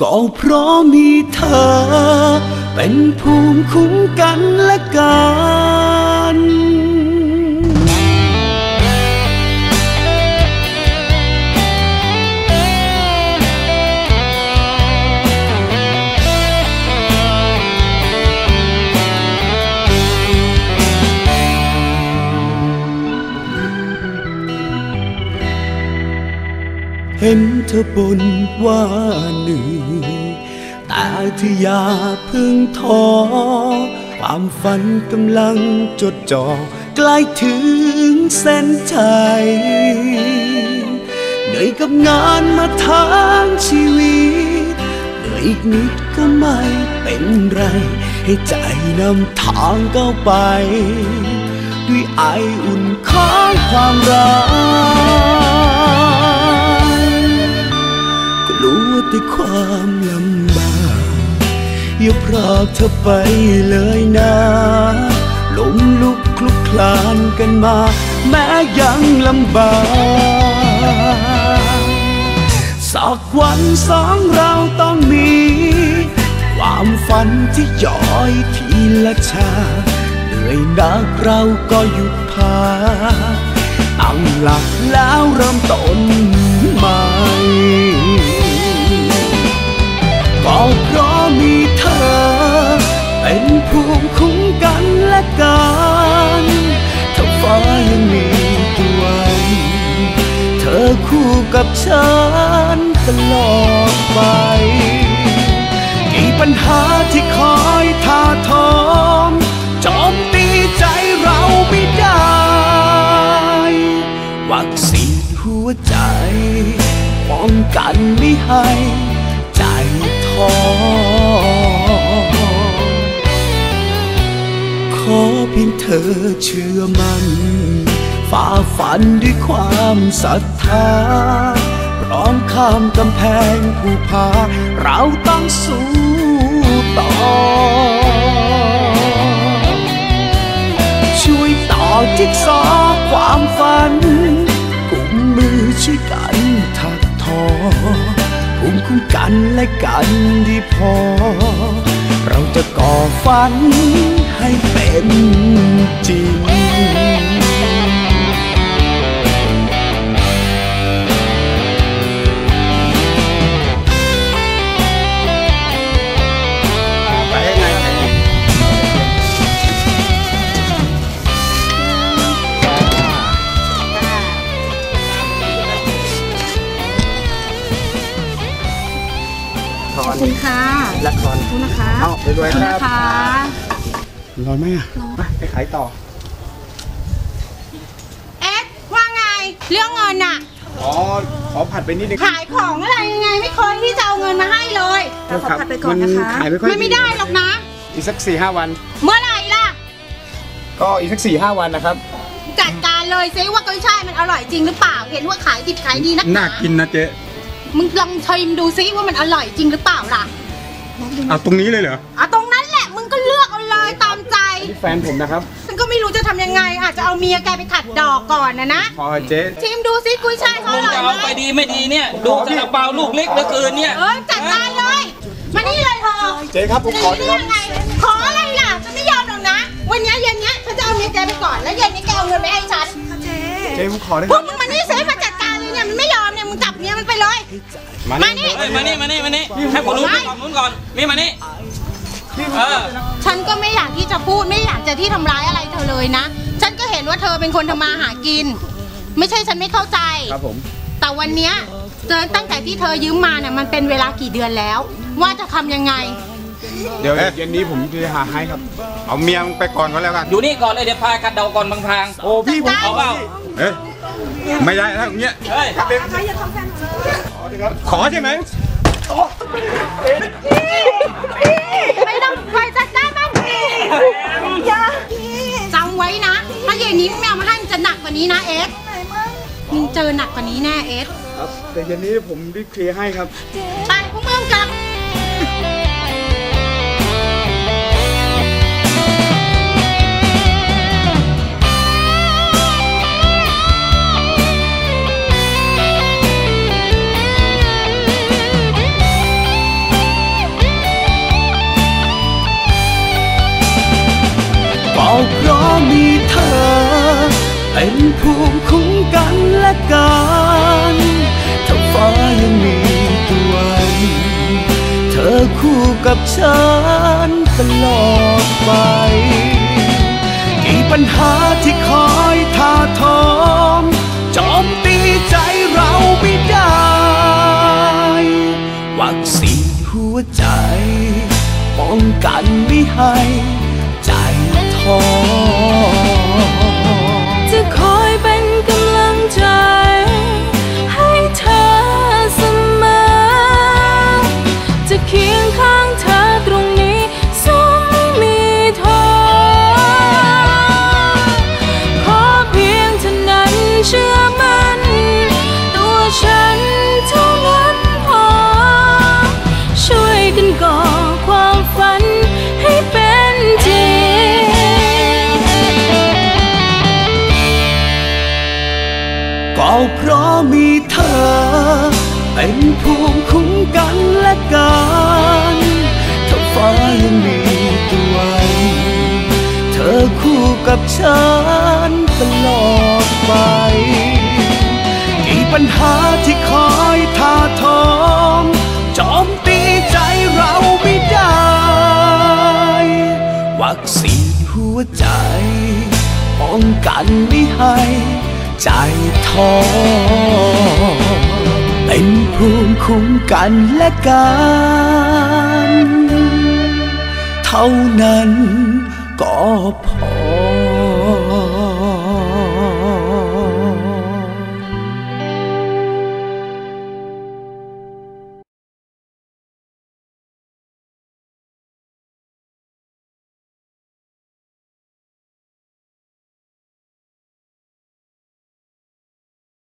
ก็เพราะมีเธอ เป็นภูมิคุ้มกันและกัน ห็นเธอบ่นว่าเหนื่อยแต่เธออย่าพึ่งท้อความฝันกำลังจดจ่อใกล้ถึงเส้นชัยเหนื่อยกับงานมาทั้งชีวิตเหนื่อยอีกนิดก็ไม่เป็นไร ให้ใจนำทางก้าวไป ด้วยไออุ่นของความรัก แต่ความลำบากอย่าพรากเธอไปเลยนะล้มลุกคลุกคลานกันมา แม้ยังลำบากสักวันสองเราต้องมี ความฝันที่ย่อยทีละชาเหนื่อยนักเราก็หยุดพักตั้งหลักแล้วเริ่มต้นใหม่ ภูมิคุ้มกันและกันถ้าฟ้ายังมีตะวันเธอคู่กับฉันตลอดไป กี่ปัญหาที่คอยท่าทอมโจมตีใจเราไม่ได้ วัคซีนหัวใจ ป้องกันไม่ให้ใจท้อ อเพียงเธอเชื่อมันฝ่าฝันด้วยความศรัทธาพร้อมข้ามกำแพงผู้พา เราต้องสู้ต่อ ช่วยต่อจิ๊กซอความฝันกุมมือช่วยกันถักทอภูมิคุ้มกันและกันดีพอ เราจะก่อฝันให้เป็นจริง ขอบคุณค่ะ ละครขอบคุณนะคะเอาไปด้วยขอบคุณครันะบคะร้อนไหมอะไปไปขายต่อ เอ็ดว่าไง เรื่องเงินอะอ๋อ ขอผัดไปนิดนึงขายของอะไรยังไงไม่เคยที่จะเอาเงินมาให้เลย เราขอผัดไปก่อนนะคะ มัขายไม่ค่อยมันไม่ได้หรอกนะ อีกสักสี่ห้าวัน เมื่อไหร่ล่ะ ก็อีกสักสี่ห้าวันนะครับ จัดการเลยซิว่ากุ้ยช่ายมันอร่อยจริงหรือเปล่า เห็นว่าขายดิบขายดีนักหน่ากินนะเจ๊ มึงลองชิมดูซิว่ามันอร่อยจริงหรือเปล่าล่ะ เอาตรงนี้เลยเหรอเอาตรงนั้นแหละมึงก็เลือกเอาเลยตามใจนี่แฟนผมนะครับ ฉันก็ไม่รู้จะทำยังไง อาจจะเอาเมียแกไปขัดดอกก่อนนะนะ พอเจ๊ชิมดูซิกุ้ยช่ายเขามึองร่อยจะไหเอามไปดีไม่ดีเนี่ย ดูซาลาเปาลูกเล็กเหลือเกินเนี่ยเออจัดการเลย มานี่เลยเธอ เจ๊ครับผมขอจะคได้รับยังไงขออะไรล่ะฉันไม่ยอมหรอกนะ วันนี้เย็นนี้ฉันจะเอาเมียแกไปก่อน แล้วเย็นนี้แกเอาเงินไปให้ฉัน เจ๊ผมขอได้พวกมึงมานี่เซฟมาจัดการเลยเนี่ยมันไม่ยอมเนี่ย มึงจับเมียมันไปเลย มานี่เฮ้ยมานี่มานี่มานี่ให้ผมรู้นไปก่อนนู้นก่อนนี่มานี่เออฉันก็ไม่อยากที่จะพูดไม่อยากจะที่ทำร้ายอะไรเธอเลยนะ ฉันก็เห็นว่าเธอเป็นคนทำมาหากิน ไม่ใช่ฉันไม่เข้าใจ ครับผม แต่วันเนี้ยเจอตั้งแต่ที่เธอยืมมาเนี่ยมันเป็นเวลากี่เดือนแล้ว ว่าจะทำยังไง เดี๋ยวเย็นนี้ผมจะหาให้ครับ เอาเมียมึงไปก่อนก็แล้วกันอยู่นี่ก่อนเลยเดี๋ยวพากัดเดาก่อนบางพางโอ้พี่ผม เอาเปล่าเอ้ย ไม่ได้ถ้าอย่างเงี้ยเฮ้ยขอใช่ไหมไม่ต้องไปจัดการมันอย่าจำไว้นะ ถ้าเย็นนี้มึงไม่เอามาให้มันจะหนักกว่านี้นะเอสมึงเจอหนักกว่านี้แน่เอสครับแต่เย็นนี้ผมรีบเคลียร์ให้ครับ ไปพวกมึงกลับ เป็นภูมิคุ้มกันและกันถ้าฟ้ายังมีตะวันเธอคู่กับฉันตลอดไป กี่ปัญหาที่คอยท่าทอมโจมตีใจเราไม่ได้ วัคซีนหัวใจ ป้องกันไม่ให้ เป็นภูมิคุ้มกันและกันถ้าฟ้ายังมีตะวันเธอคู่กับฉันตลอดไป กี่ปัญหาที่คอยท่าทอมโจมตีใจเราไม่ได้ วัคซีนหัวใจ ป้องกันไม่ให้ใจท้อ เป็นภูมิคุ้มกันและกัน เท่านั้นก็พอ